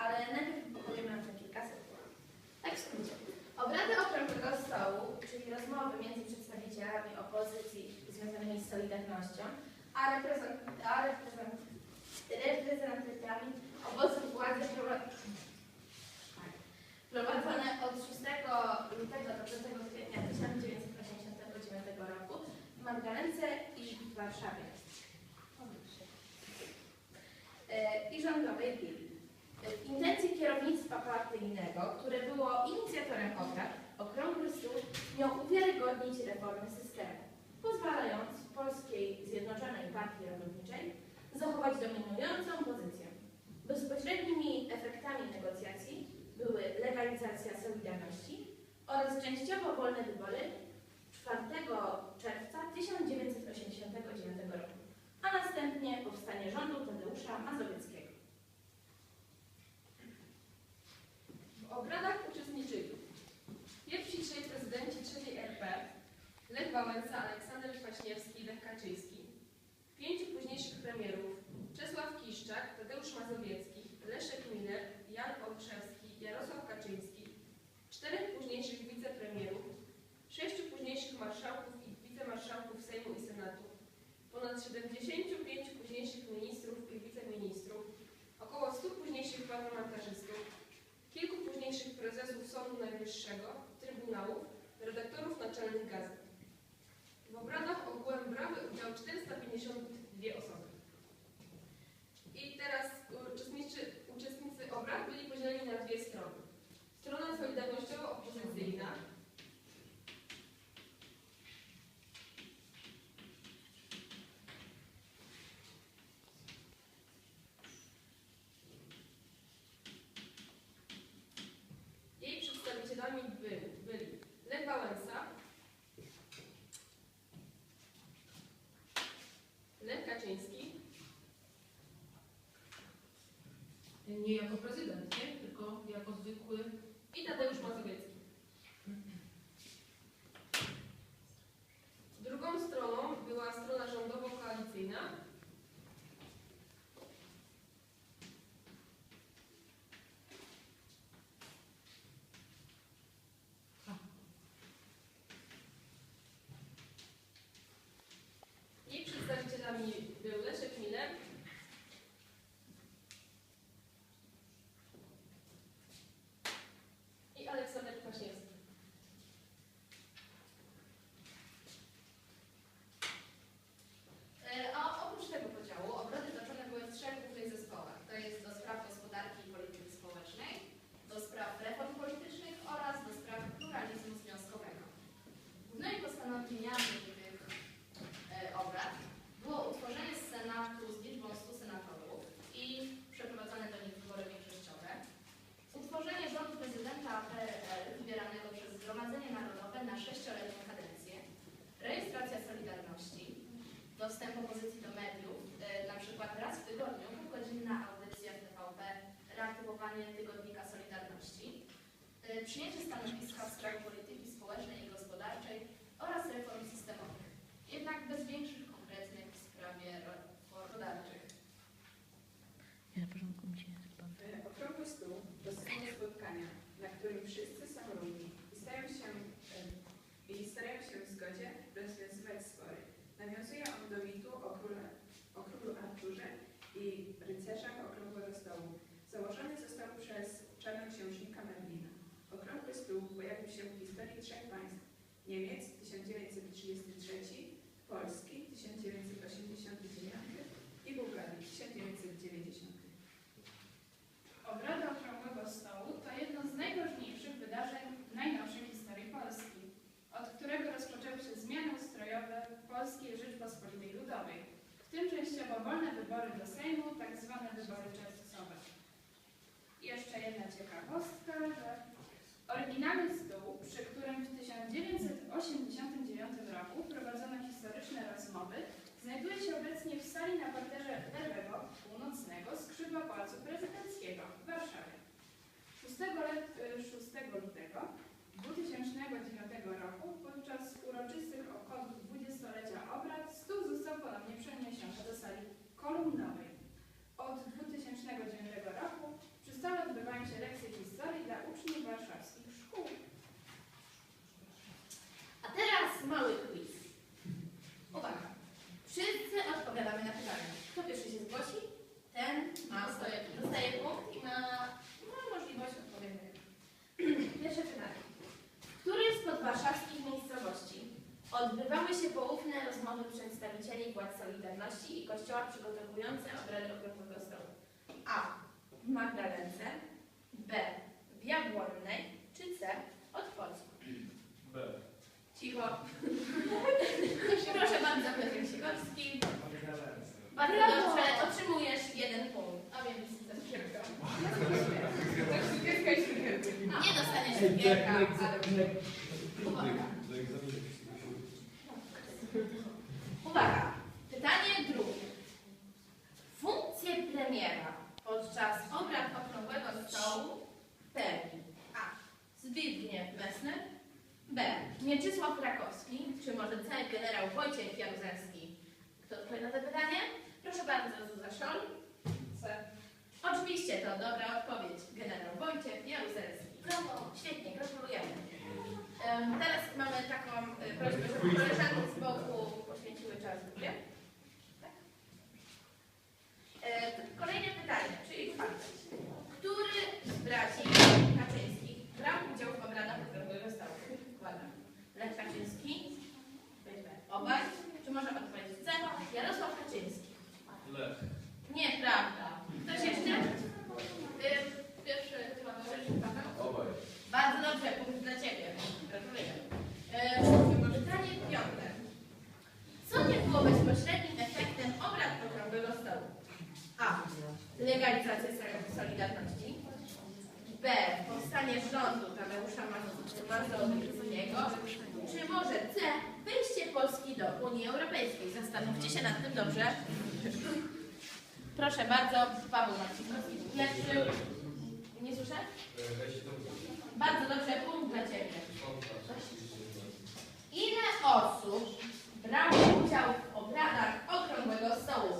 ale najpierw powiemy o tym kilka słów. Tak w skrócie. Obrady okrągłego stołu, czyli rozmowy między przedstawicielami opozycji związanymi z Solidarnością, a, reprezentantami obozu władzy prowadzone od 6 lutego do 5 kwietnia 1989 roku w Magdalence i w Warszawie e, i rządowej gili. Intencje kierownictwa partyjnego, które było inicjatorem obrad, okrągły stół miał uwiarygodnić reformę systemu, pozwalając Polskiej Zjednoczonej Partii Robotniczej zachować dominującą pozycję. Bezpośrednimi efektami negocjacji były legalizacja Solidarności oraz częściowo wolne wybory 4 się. Okrągły book do spotkania. W sali na parterze Lewego Północnego skrzydła Pałacu Prezydenckiego w Warszawie. 6, 6 e, lutego 2009 roku podczas uroczystych obchodów 20-lecia obrad stół został ponownie przeniesiony do sali kolumnowej. Od 2009 roku przy stole odbywają się lekcje historii dla uczniów warszawskich szkół. A teraz mały quiz. Uwaga! Wszyscy odpowiadamy na pytanie. Kto pierwszy się zgłosi, ten ma dostaje, dostaje punkt i ma, ma możliwość odpowiedzenia. Pierwsze pytanie. W której z podwarszawskich miejscowości odbywały się poufne rozmowy przedstawicieli władz Solidarności i Kościoła przygotowujące obrady Okrągłego Stołu? A. W Magdalence. B. W Jabłonnej. Czy C. Odpowiedź. B. Cicho. Bardzo dobrze, otrzymujesz jeden punkt. A więc zapierdam. Nie dostaniesz cukierka, ale... Uwaga. Uwaga. Pytanie drugie. Funkcję premiera podczas obrad Okrągłego Stołu pełni A. Zbigniew Messner B. Mieczysław Krakowski, czy może C. Generał Wojciech Jaruzelski? Kto odpowie na to pytanie? Proszę bardzo, Zuza Szol. C. Oczywiście to dobra odpowiedź. Generał Wojciech Jaruzelski. Brawo, świetnie, gratulujemy. Em, teraz mamy taką y, prośbę, żeby koleżanki z boku poświęciły czas grupie. Tak? E, Kolejne pytanie, czyli czwarte. Który z braci Kaczyńskich brał udział w obradach Okrągłego Stołu? Uwaga. Lech Kaczyński, weźmy obaj, czy może odpowiedzieć C? Jarosław Kaczyński. Lech. Nieprawda. Ktoś jeszcze? Ym, Pierwszy chyba pierwszy Paweł. Obaj. Bardzo dobrze, punkt dla Ciebie. Gratuluję. Ym, Pytanie piąte. Co nie było bezpośrednim efektem obrad Okrągłego Stołu? A. Legalizacja Sol- Solidarności. B. Powstanie rządu Tadeusza Mazowieckiego. Czy może C. Wejście Polski do Unii Europejskiej? Zastanówcie się nad tym dobrze. Proszę bardzo, Paweł Marcinkowski. Pierwszy. Nie słyszę? Bardzo dobrze, punkt dla Ciebie. Ile osób brało udział w obradach Okrągłego Stołu?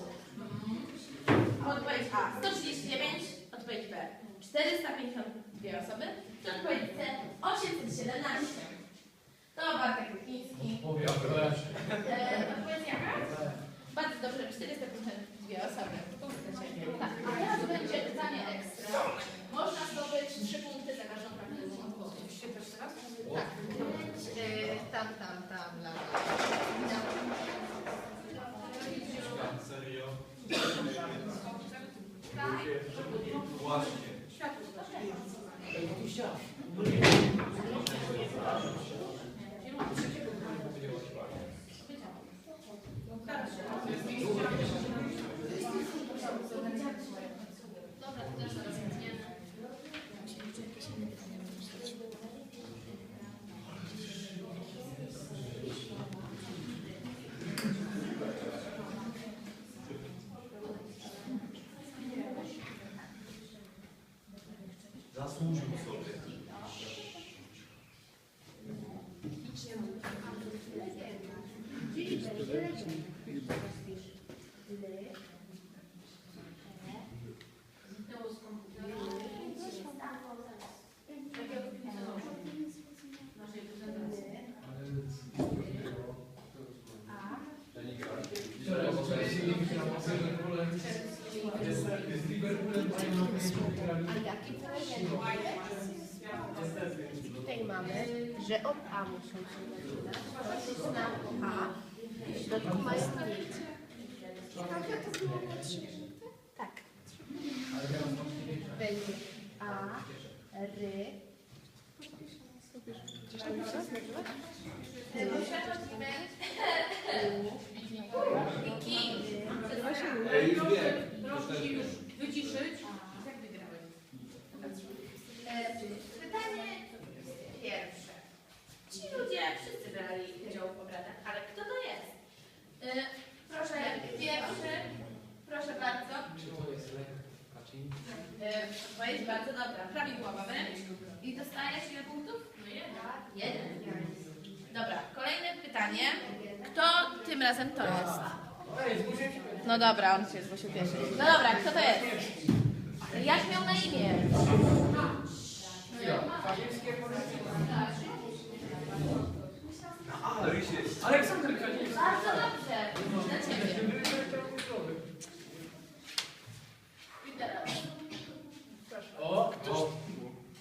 Odpowiedź A. 139. Odpowiedź B. 452 osoby. Czy odpowiedź C. 817. To Bartek Kwieciński. E, odpowiedź jaka? Bardzo dobrze, 452 osoby. Punkt dla Ciebie. Tak, a teraz będzie pytanie ekstra. Można zdobyć 3 punkty za każdą prawidłową odpowiedź. Tak. Tam, tam, tam, dla Serio? Właśnie. Dobra, to też zaraz zmienię. службу. Sobie. Tutaj mamy, że od A muszą się zaczynać. To na A. Do tu mają Tak. Będzie A, Ry. I Ej, już wiem. Proszę już wyciszyć. Jak wygrałeś? E, Pytanie pierwsze. Ci ludzie wszyscy brali udział w obradach, ale kto to jest? E, Proszę, pierwszy, proszę bardzo. E, Odpowiedź bardzo dobra, prawidłowa wręcz. I dostajesz ile punktów? No jeden. Jeden. Dobra, kolejne pytanie. Kto tym razem to jest? No dobra, on się zgłosił pierwszy. No dobra, kto to jest? Jak miał na imię? Aleksander Kaczyński. Bardzo dobrze. Dla ciebie. O, o.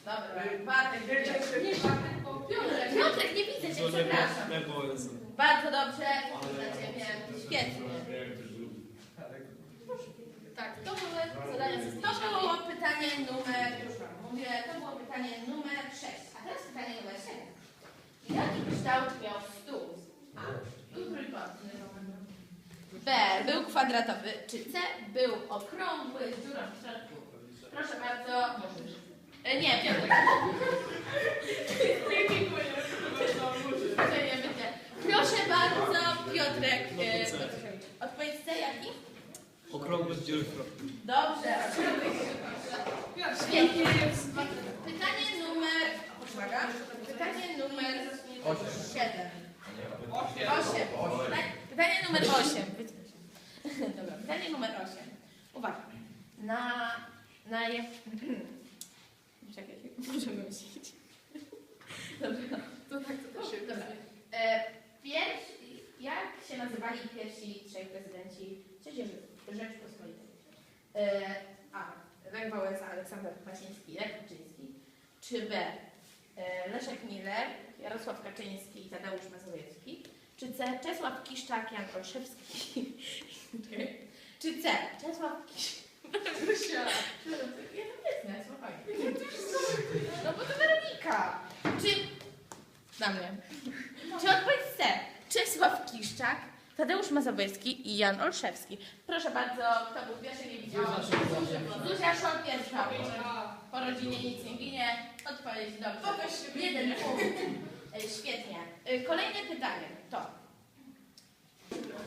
Dobra, Bartek. Nie, Bartek, Piotrek. Piotrek, nie widzę cię, przepraszam. Bardzo dobrze. Dla ciebie. Świetnie. Tak, to były zadania ze To było pytanie numer, już wam mówię, to było pytanie numer 6. A teraz pytanie numer 7. Jaki kształt miał stół? A. Był trójkątny. B. Był kwadratowy. Czy C. Był okrągły z dziurą w środku? Proszę bardzo. E, Nie, Piotr. Proszę, nie będzie. Proszę bardzo, Piotrek. e, Odpowiedź C jaki? Okrągły z. Dobrze. Świetnie. Pytanie numer. Uwaga. Pytanie numer 7. 8. Pytanie numer 8. Dobra, pytanie numer 8. Uwaga. Na. Na jak. Czekaj, muszę myśleć. Dobra. To tak, to też się Dobra. E, pierwsi, jak się nazywali pierwsi trzej prezydenci III Rzeczpospolitej? E, A. Wałęsa, Aleksander Kwaśniewski, Lech Kaczyński. Czy B. E, Leszek Miller, Jarosław Kaczyński i Tadeusz Mazowiecki. Czy C. Czesław Kiszczak, Jan Olszewski. Czy C. Czesław Kiszczak. Ja to znam, spokojnie. No bo to Weronika. Czy... Dla mnie. Czy odpowiedź C? Czesław Kiszczak, Tadeusz Mazowiecki i Jan Olszewski. Proszę bardzo, kto był pierwszy, nie widziałam. Zuzia Szol pierwsza. Po rodzinie nic nie ginie. Odpowiedź dobrze. Jeden punkt. E, Świetnie. E, Kolejne pytanie to.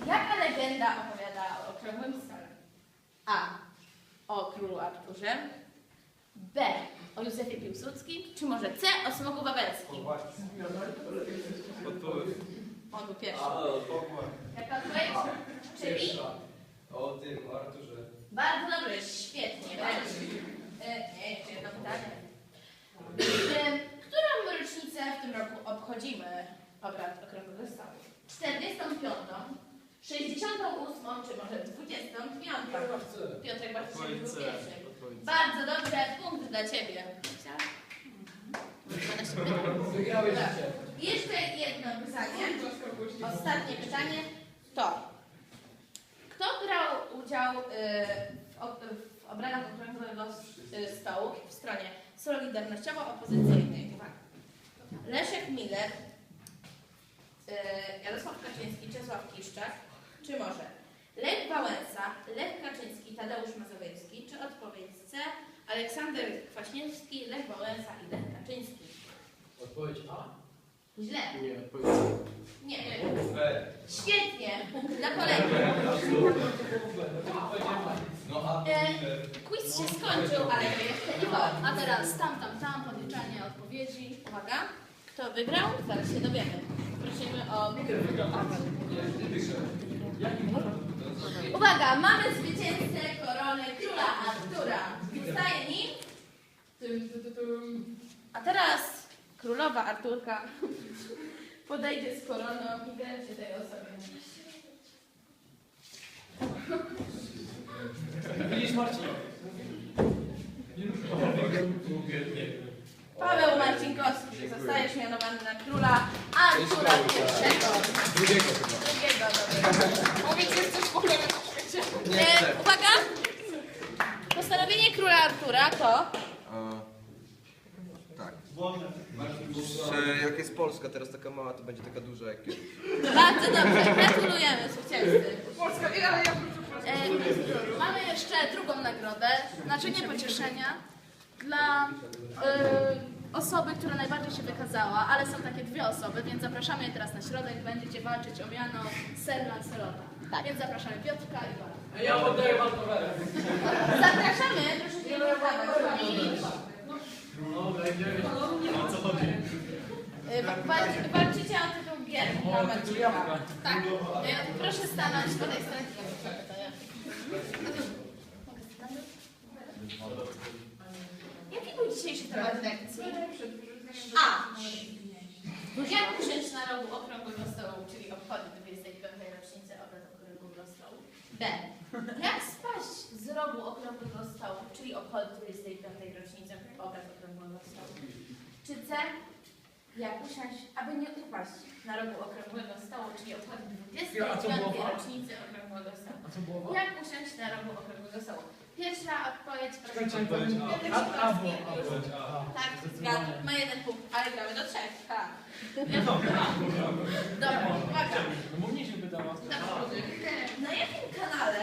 Jaka legenda opowiada o okrągłym stole? A. O królu Arturze. B. O Józefie Piłsudskim. Czy może C. O smogu wawelskim? Odpowiedź. On był pierwszy. Jaka odpowiedź? Czyli? O tym, o Arturze. Bardzo dobrze, świetnie. Bardzo. E, Nie, jeszcze jedno pytanie. E, Którą rocznicę w tym roku obchodzimy obrad Okrągłego Stołu? 45, 68 czy może 25? Piotrek bardzo się był pierwszy. Bardzo dobrze, punkt dla Ciebie. Wygrałeś Tak. życie. Jeszcze jedno pytanie. Ostatnie pytanie to. Kto brał udział y, w, w obradach Okrągłego y, Stołu w stronie solidarnościowo-opozycyjnej? Uwaga. Leszek Miller, y, Jarosław Kaczyński, Czesław Kiszczak, czy może Lech Wałęsa, Lech Kaczyński, Tadeusz Mazowiecki, czy odpowiedź C? Aleksander Kwaśniewski, Lech Wałęsa i Lech Kaczyński. Odpowiedź A? Źle. Nie, Nie. Świetnie. Punkt dla kolegi. No a E, quiz się skończył, ale to jeszcze nie. A teraz tam, tam, tam, podliczanie odpowiedzi. Uwaga. Kto wygrał? Zaraz się dowiemy. Prosimy o... Uwaga, mamy zwycięzcę korony króla Artura. Zostaje nim... A teraz królowa Arturka podejdzie z koroną i wręczy tej osobie. Widzisz Marcin? Paweł Marcinkowski, zostajesz mianowany na króla Artura pierwszego. Drugiego chyba. Drugiego, dobra. Powiedz, że jesteś pochylony na świecie. E, uwaga! Postanowienie króla Artura to... Tak. Że jak jest Polska teraz taka mała, to będzie taka duża jak kiedyś. Bardzo dobrze, gratulujemy zwycięzcy. Polska, ja E, mamy jeszcze drugą nagrodę, naczynie pocieszenia dla e, osoby, która najbardziej się wykazała, ale są takie dwie osoby, więc zapraszamy je teraz na środek, będziecie walczyć o miano Ser Lancelota. Tak. Więc zapraszamy Piotrka i Wora. Ja oddaję wam rowerem. Zapraszamy, proszę się nie wydawać. No, będziemy. O co chodzi? Wal- Walczycie o tytuł na. Tak. Proszę stanąć po tej stronie. Jaki był dzisiejszy temat lekcji? A. 20 roku Okrągłego Stołu, czyli obchody 25. rocznicy obrad Okrągłego Stołu. B. Jak spaść z rogu Okrągłego Stołu, czyli obchody 25. rocznicy obrad Okrągłego Stołu. Czy C. Jak usiąść, aby nie upaść na rogu okrągłego stołu, czyli co 25. głowa? rocznicy okrągłego stołu. A co było? Jak usiąść na rogu okrągłego stołu? Pierwsza odpowiedź, proszę Czekajcie, odpowiedź A. Piotrek A, A, Sikorski. było, a, odpowiedź A. Tak, zgadzam. Ma jeden punkt, ale gramy do trzech. Tak. Dobra. Dobra, uwaga. No mnie się pytała. Na jakim kanale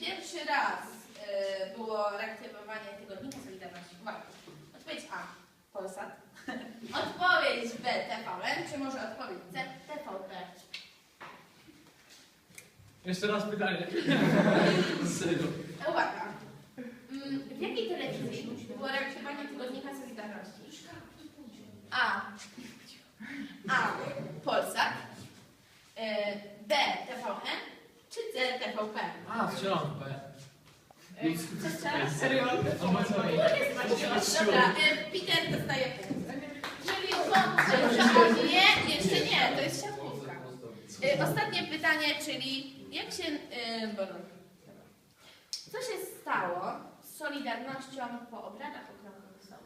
pierwszy raz e, było reaktywowanie tygodnika Solidarności? Uwaga. Odpowiedź A. Polsat. Odpowiedź TVN, czy może odpowiedź C. TVP? Jeszcze raz pytanie. Serio. Uwaga. Mm, W jakiej telewizji było reaktywowanie tygodnika Solidarności? A. A. Polsat. e, B. TVN, czy C. TVP? A, strzelam w B. Co strzelać? Serio? Co? Dobra, y, Peter dostaje punkt. Nie, jeszcze nie, to jest siatkówka. Y, Ostatnie pytanie, czyli jak się, y, co się stało z Solidarnością po obradach okrągłego stołu?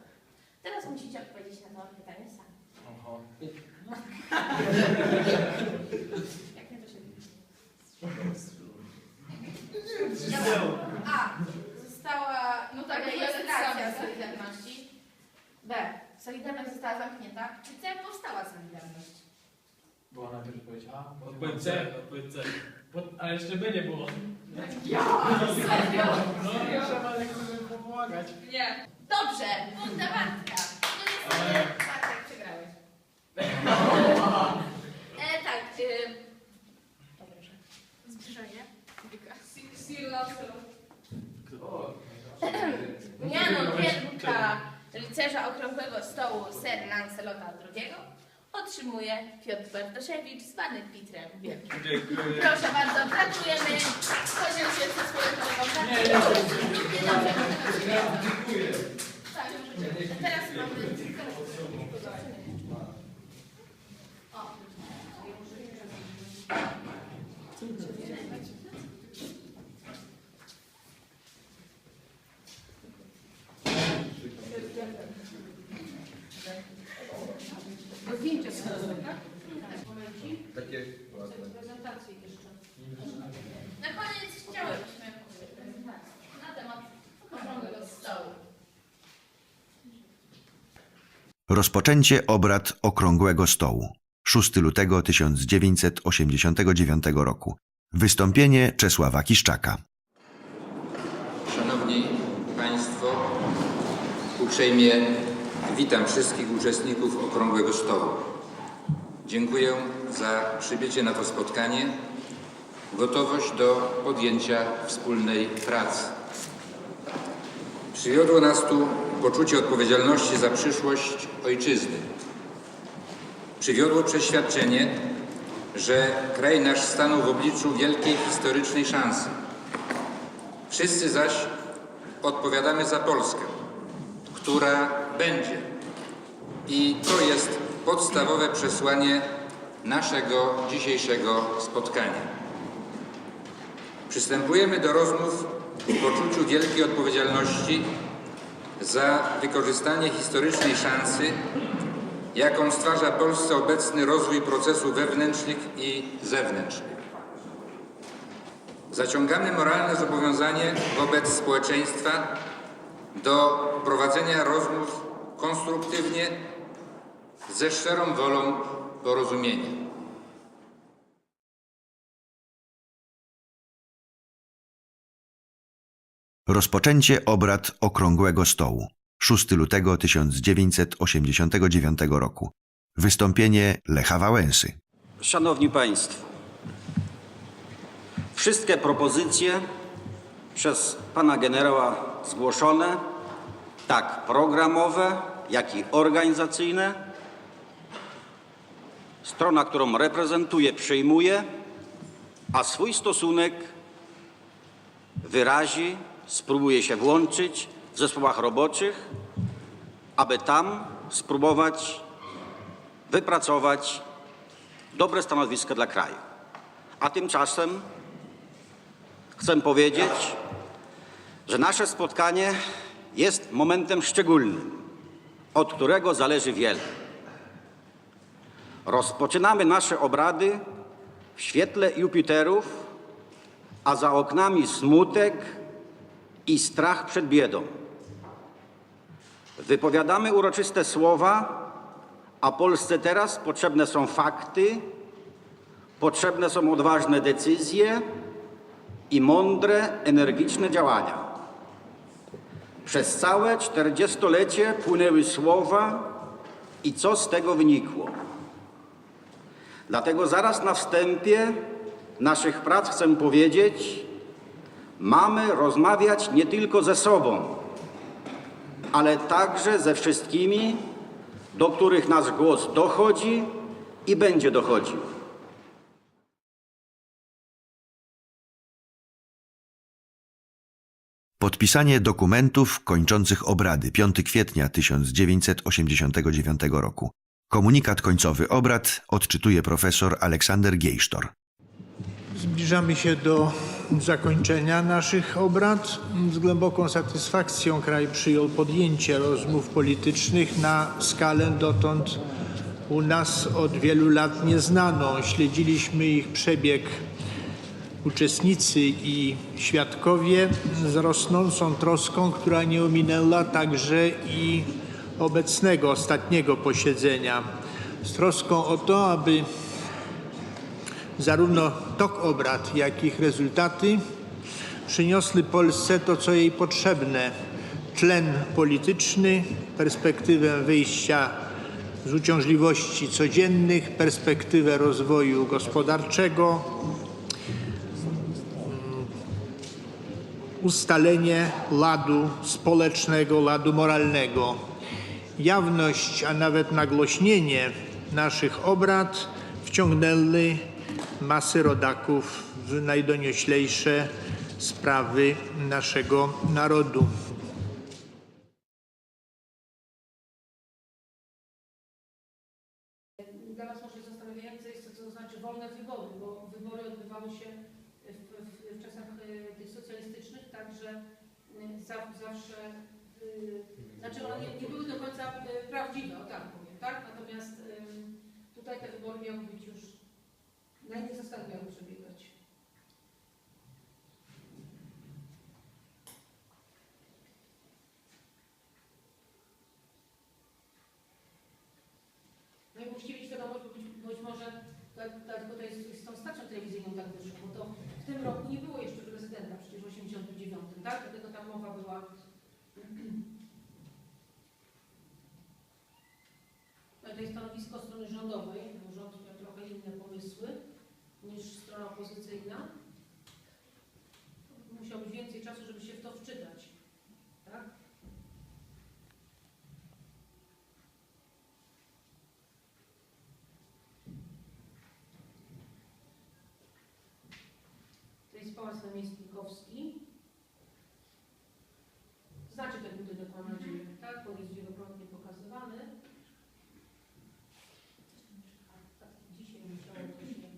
Teraz musicie odpowiedzieć na to pytanie sami. Oho. Jak nie to się. A. Została No tak, rejestracja tak. Solidarności. B. Solidarność została zamknięta. Czy C. Powstała Solidarność? Była najpierw odpowiedź A. Odpowiedź C, odpowiedź C. Bo- Ale jeszcze B nie było. Ja! Serio? No, trzeba chcemy pomagać. Nie. Dobrze, punkt dla Bartka. No niestety, Bartek przegrałeś. E, tak. Y... Proszę. Zbliżenie. Sir Lancelot. Miano wielka rycerza okrągłego stołu Sir Lancelota II otrzymuje Piotr Bartoszewicz zwany Pitrem Wielkim. Dziękuję. Proszę bardzo, gratulujemy. Podziel się ze swoją kolegą. Nie, nie, Równie dobrze. Dziękuję. Tak, a teraz mamy... O. Zdjęcie sobie, tak? Takie ładne. Prezentację jeszcze. Na koniec chciałybyśmy prezentację na temat okrągłego stołu. Rozpoczęcie obrad Okrągłego Stołu. 6 lutego 1989 roku. Wystąpienie Czesława Kiszczaka. Szanowni Państwo, uprzejmie witam wszystkich uczestników Okrągłego Stołu. Dziękuję za przybycie na to spotkanie, gotowość do podjęcia wspólnej pracy. Przywiodło nas tu poczucie odpowiedzialności za przyszłość Ojczyzny. Przywiodło przeświadczenie, że kraj nasz stanął w obliczu wielkiej historycznej szansy. Wszyscy zaś odpowiadamy za Polskę, która będzie. I to jest podstawowe przesłanie naszego dzisiejszego spotkania. Przystępujemy do rozmów w poczuciu wielkiej odpowiedzialności za wykorzystanie historycznej szansy, jaką stwarza Polsce obecny rozwój procesów wewnętrznych i zewnętrznych. Zaciągamy moralne zobowiązanie wobec społeczeństwa do prowadzenia rozmów konstruktywnie, ze szczerą wolą porozumienia. Rozpoczęcie obrad Okrągłego Stołu. 6 lutego 1989 roku. Wystąpienie Lecha Wałęsy. Szanowni Państwo, wszystkie propozycje przez Pana Generała zgłoszone, tak programowe, jak i organizacyjne, strona, którą reprezentuję, przyjmuje, a swój stosunek wyrazi, spróbuje się włączyć w zespołach roboczych, aby tam spróbować wypracować dobre stanowisko dla kraju. A tymczasem chcę powiedzieć, że nasze spotkanie jest momentem szczególnym, od którego zależy wiele. Rozpoczynamy nasze obrady w świetle Jupiterów, a za oknami smutek i strach przed biedą. Wypowiadamy uroczyste słowa, a Polsce teraz potrzebne są fakty, potrzebne są odważne decyzje i mądre, energiczne działania. Przez całe czterdziestolecie płynęły słowa i co z tego wynikło? Dlatego zaraz na wstępie naszych prac chcę powiedzieć, mamy rozmawiać nie tylko ze sobą, ale także ze wszystkimi, do których nasz głos dochodzi i będzie dochodził. Podpisanie dokumentów kończących obrady 5 kwietnia 1989 roku. Komunikat końcowy obrad odczytuje profesor Aleksander Giejsztor. Zbliżamy się do zakończenia naszych obrad. Z głęboką satysfakcją kraj przyjął podjęcie rozmów politycznych na skalę dotąd u nas od wielu lat nieznaną. Śledziliśmy ich przebieg uczestnicy i świadkowie z rosnącą troską, która nie ominęła także i obecnego, ostatniego posiedzenia. Z troską o to, aby zarówno tok obrad, jak i ich rezultaty przyniosły Polsce to, co jej potrzebne. Tlen polityczny, perspektywę wyjścia z uciążliwości codziennych, perspektywę rozwoju gospodarczego, ustalenie ladu społecznego, ladu moralnego. Jawność, a nawet nagłośnienie naszych obrad wciągnęły masy rodaków w najdonioślejsze sprawy naszego narodu. Dla Was może zastanawiające jest to, co znaczy wolne wybory, bo wybory odbywały się w, w, w czasach e, tych socjalistycznych, także e, za, zawsze, e, znaczy one nie, nie były do końca e, prawdziwe, o tak powiem, tak? Natomiast e, tutaj te wybory miały być już na innych zasadach miały przebiegać. No i musicie mieć świadomość, bo być, być może tak, tak, tutaj z, z tą stacją telewizyjną tak wyszło, bo to w tym roku nie było jeszcze prezydenta, przecież w 89, tak? Dlatego ta mowa była Jest stanowisko strony rządowej, bo rząd miał trochę inne pomysły niż strona opozycyjna. Musiał być więcej czasu, żeby się w to wczytać. Tak? To jest Pałac Namiestnikowski. Znacie ten budynek, mam nadzieję, tak? Bo jest wielokrotnie pokazywany. Tak, Dzisiaj musiało to się...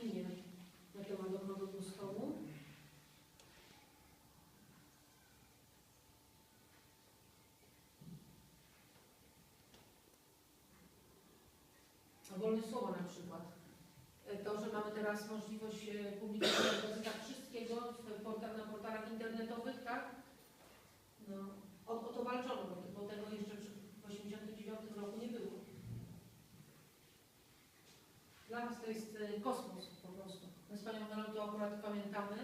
Opinie na temat okrągłego stołu. wolność słowa na przykład. To, że mamy teraz możliwość e, publikowania w wszystkiego w portal, na portalach internetowych, tak? No, o, o to walczono, bo, bo tego jeszcze w 1989 roku nie było. Dla nas to jest e, kosmos po prostu. My z Panią to akurat pamiętamy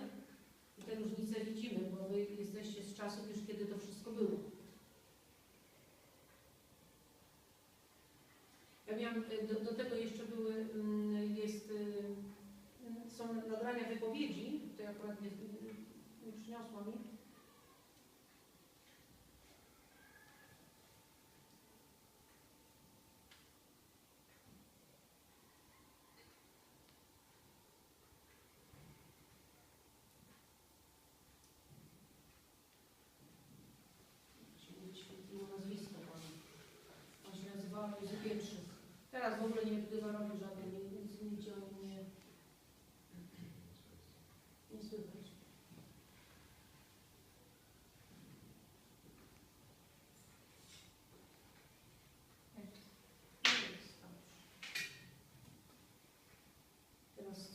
i te różnice widzimy, bo Wy jesteście z czasów już, kiedy to wszystko było. Ja miałam, y, do, do tego jeszcze były, mm, jest, y, są nagrania wypowiedzi, to akurat nie, nie przyniosła mi.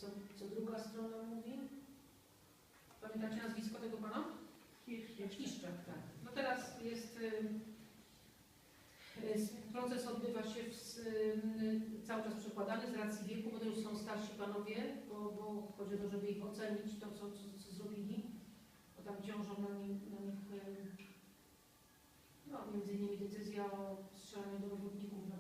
Co, co druga strona mówi? Pamiętacie nazwisko tego pana? Kiszczak, tak. No teraz jest y, y, Proces odbywa się w, y, cały czas przekładany z racji wieku, bo to już są starsi panowie, bo, bo chodzi o to, żeby ich ocenić, to co, co, co zrobili, bo tam ciążą na nich, na nich no, między innymi decyzja o strzelaniu do robotników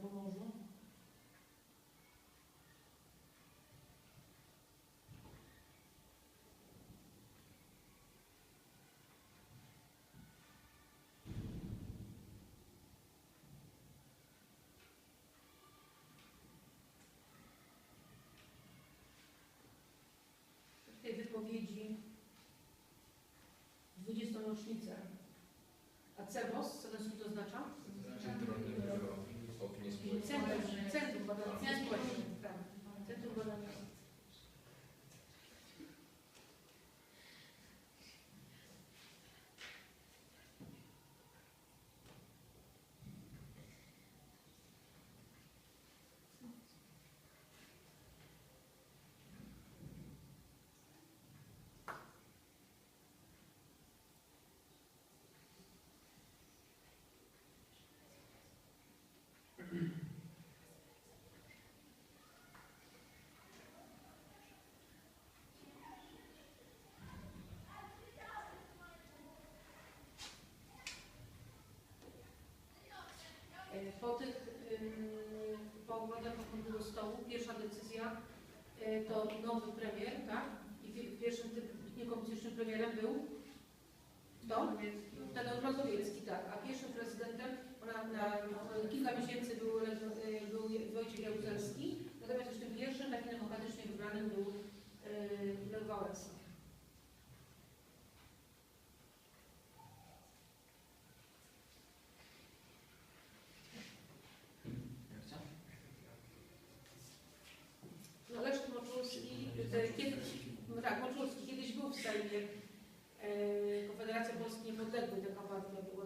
Mm-hmm. Department of